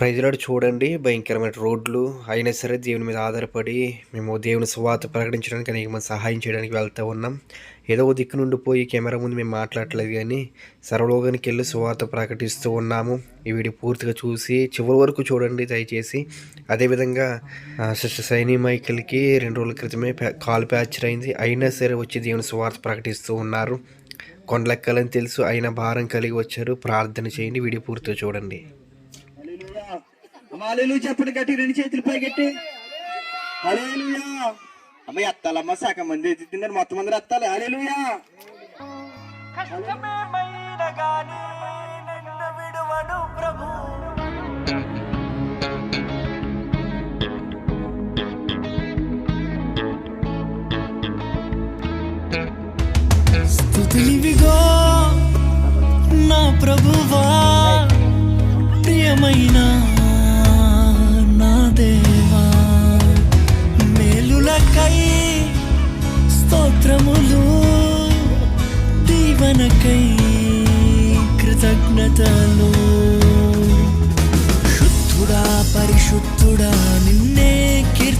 ప్రజలాడు చూడండి భయంకరమైన రోడ్లు. అయినా సరే దేవుని మీద ఆధారపడి మేము దేవుని స్వాత ప్రకటించడానికి అనేక మంది సహాయం చేయడానికి వెళ్తూ ఉన్నాం. ఏదో ఒక దిక్కు నుండి పోయి కెమెరా ముందు మేము మాట్లాడలేదు కానీ సర్వలోకానికి వెళ్ళి సువార్త ప్రకటిస్తూ ఉన్నాము. ఈ వీడియో పూర్తిగా చూసి చివరి వరకు చూడండి దయచేసి. అదేవిధంగా సిస్టర్ సైని మైకిల్కి రెండు రోజుల క్రితమే కాల్ ప్యాచర్ అయింది. అయినా సరే వచ్చి దేవుని సువార్త ప్రకటిస్తూ ఉన్నారు. కొండలెక్కాలని తెలుసు అయినా భారం కలిగి వచ్చారు. ప్రార్థన చేయండి వీడియో పూర్తిగా చూడండి. అమ్మాలు చెప్పండి గట్టి రెండు చేతులు పైకెట్టి. హలేలుయా. అమ్మ ఎత్తాలమ్మ సగం మంది ఎత్తిందని మొత్తం అందరూ ప్రభు. స్థుతులివిగో నా ప్రభువా ప్రియమైన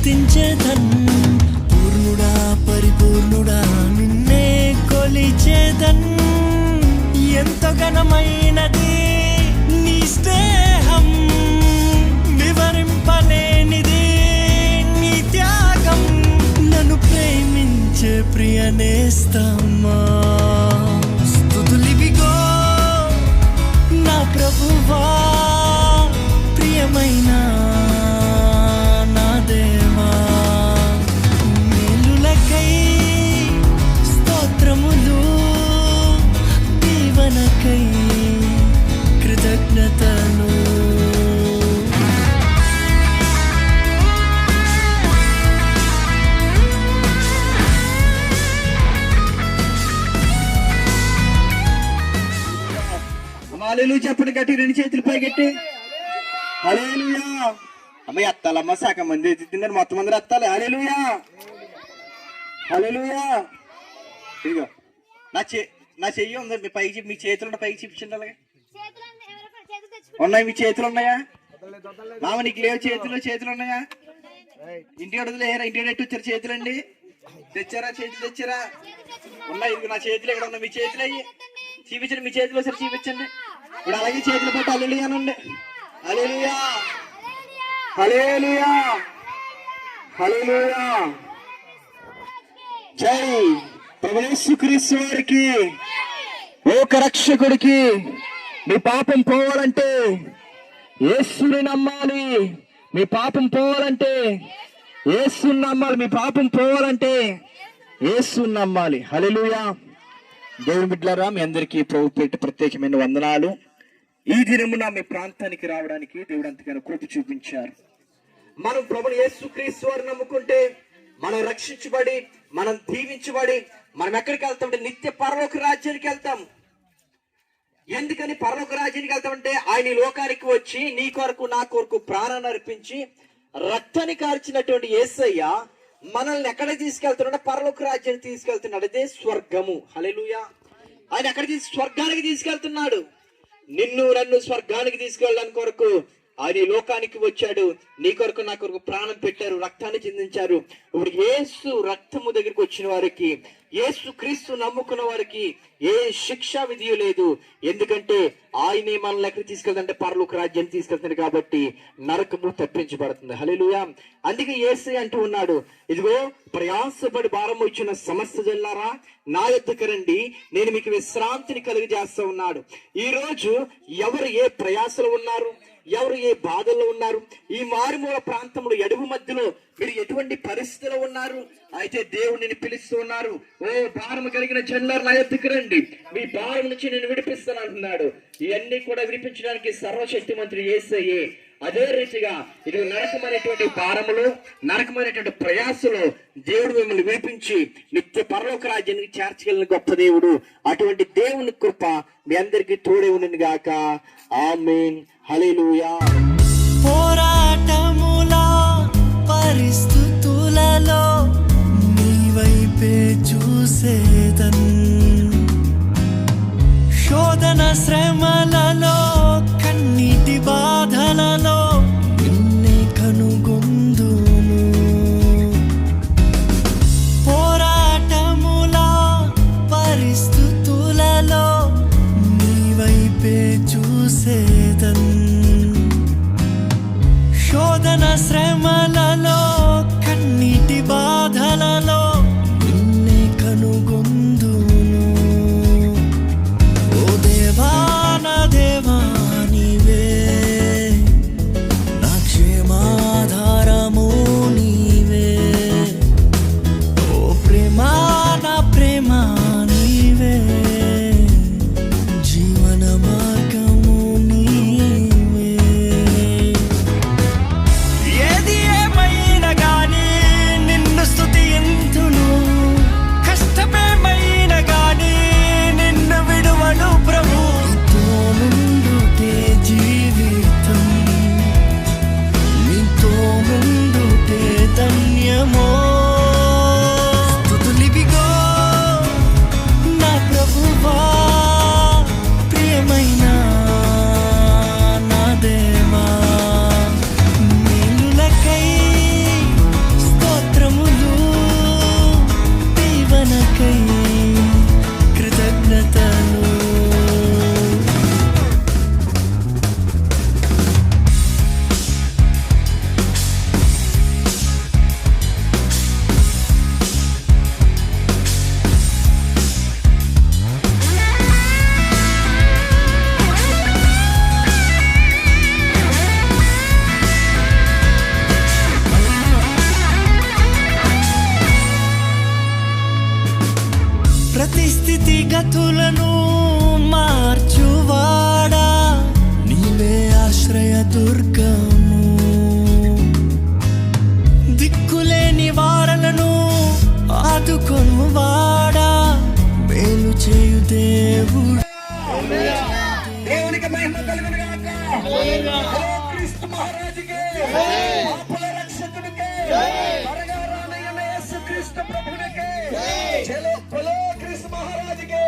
కీర్తించేదన్ పూర్ణుడా పరిపూర్ణుడా నిన్నే కొలిచేదన్. ఎంత ఘనమైనది నీ స్నేహం వివరింపలేనిది నీ త్యాగం. నన్ను ప్రేమించే ప్రియనేస్తామా అమ్మాలు చెప్పండి గట్టి రెండు చేతులు పైకెట్టి. హలేలుయా అమ్మాయి అత్తాలమ్మ సగం మంది తిన్నారు మొత్తం అందరూ అత్తాలి. హలేలుయా హలేలుయా ఇదిగో. నా చే నా చెయ్యి ఉంది మీ పైకి మీ చేతులు పైకి చూపించండి అలాగే ఉన్నాయి మీ చేతులు ఉన్నాయా? మామ నీకు లేవు చేతులు చేతులు ఉన్నాయా? ఇంటి అడుగులు లేరా ఇంటి ఎట్టు వచ్చారు చేతులు అండి తెచ్చారా చేతులు తెచ్చారా? ఉన్నాయి ఇది నా చేతులు ఇక్కడ ఉన్నాయి? మీ చేతులు అయ్యి. చూపించండి మీ చేతులు ఒకసారి చూపించండి. ఇప్పుడు అలాగే చేతులు పెట్టి. అల్లెలుయా అనండి అలెలుయా హలేలుయా హలేలుయా జై ప్రభునేశ్వక్రీస్తు వారికి. ఓక రక్షకుడికి మీ పాపం పోవాలంటే యేసుని నమ్మాలి. మీ పాపం పోవాలంటే యేసుని నమ్మాలి. మీ పాపం పోవాలంటే యేసుని నమ్మాలి. హల్లెలూయా. దేవుని బిడ్డలారా మీ అందరికీ ప్రభు పెట్టి ప్రత్యేకమైన వందనాలు. ఈ దినమున మీ ప్రాంతానికి రావడానికి దేవుడు అంతగానో కృప చూపించారు. మనం ప్రభుని యేసుక్రీస్తు వారు నమ్ముకుంటే మనం రక్షించబడి మనం దీవించబడి మనం ఎక్కడికి వెళ్తామంటే నిత్య పరలోక రాజ్యానికి వెళ్తాం. ఎందుకని పరలోక రాజ్యానికి వెళ్తామంటే ఆయన లోకానికి వచ్చి నీ కొరకు నా కొరకు ప్రాణాన్ని అర్పించి రక్తాన్ని కార్చినటువంటి యేసయ్య మనల్ని ఎక్కడ తీసుకెళ్తున్నాడు పరలోక రాజ్యాన్ని తీసుకెళ్తున్నాడు. అదే స్వర్గము. హల్లెలూయా. ఆయన ఎక్కడ తీసి స్వర్గానికి తీసుకెళ్తున్నాడు. నిన్ను నన్ను స్వర్గానికి తీసుకెళ్ళడానికి కొరకు ఆయన ఈ లోకానికి వచ్చాడు. నీ కొరకు నా కొరకు ప్రాణం పెట్టారు రక్తాన్ని చెందించారు. ఇప్పుడు యేసు రక్తము దగ్గరికి వచ్చిన వారికి యేసు క్రీస్తు నమ్ముకున్న వారికి ఏ శిక్ష విధి లేదు. ఎందుకంటే ఆయనే మనల్ని ఎక్కడ తీసుకెళ్తుంటే పరలోక రాజ్యాన్ని తీసుకెళ్తాడు కాబట్టి నరకము తప్పించబడుతుంది. హలేలుయా అందుకే యేసు అంటూ ఉన్నాడు ఇదిగో ప్రయాసపడి భారం వచ్చిన సమస్త జల్లారా నా యొద్దకు రండి. నేను మీకు విశ్రాంతిని కలుగజేస్తా ఉన్నాడు. ఈ రోజు ఎవరు ఏ ప్రయాసలు ఉన్నారు? ఎవరు ఏ బాధల్లో ఉన్నారు? ఈ మారుమూల ప్రాంతంలో ఎడుగు మధ్యలో మీరు ఎటువంటి పరిస్థితిలో ఉన్నారు? అయితే దేవుడిని పిలుస్తూ ఉన్నారు. ఓ భారం కలిగిన జన్లారు నా ఎత్తుకు రండి. మీ భారం నుంచి నేను విడిపిస్తాను అంటున్నాడు. ఇవన్నీ కూడా విడిపించడానికి సర్వశక్తి మంత్రి ఏసయ్యే. అదే రీతిగా ఇది నరకమైనటువంటి భారములు నరకమైనటువంటి ప్రయాసలు దేవుడు మిమ్మల్ని విడిపించి నిత్య పరలోక రాజ్యానికి చేర్చగలిగిన గొప్ప దేవుడు. అటువంటి దేవుని కృప మీ అందరికీ తోడే ఉండిగాక గాక. హలేలుయా పోరాటముల పరిస్థితులలో నీ వైపే చూసేదన్. శోధన శ్రమలలో కన్నీటి బాధలలో దేవునికి మహిమ కలుగును క్రీస్తు మహారాజుకి. క్రీస్తు ప్రభునికి క్రీస్తు మహారాజుకి.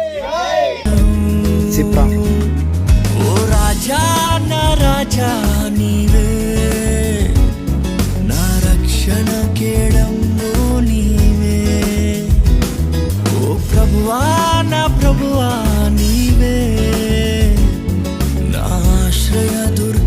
Deixei a.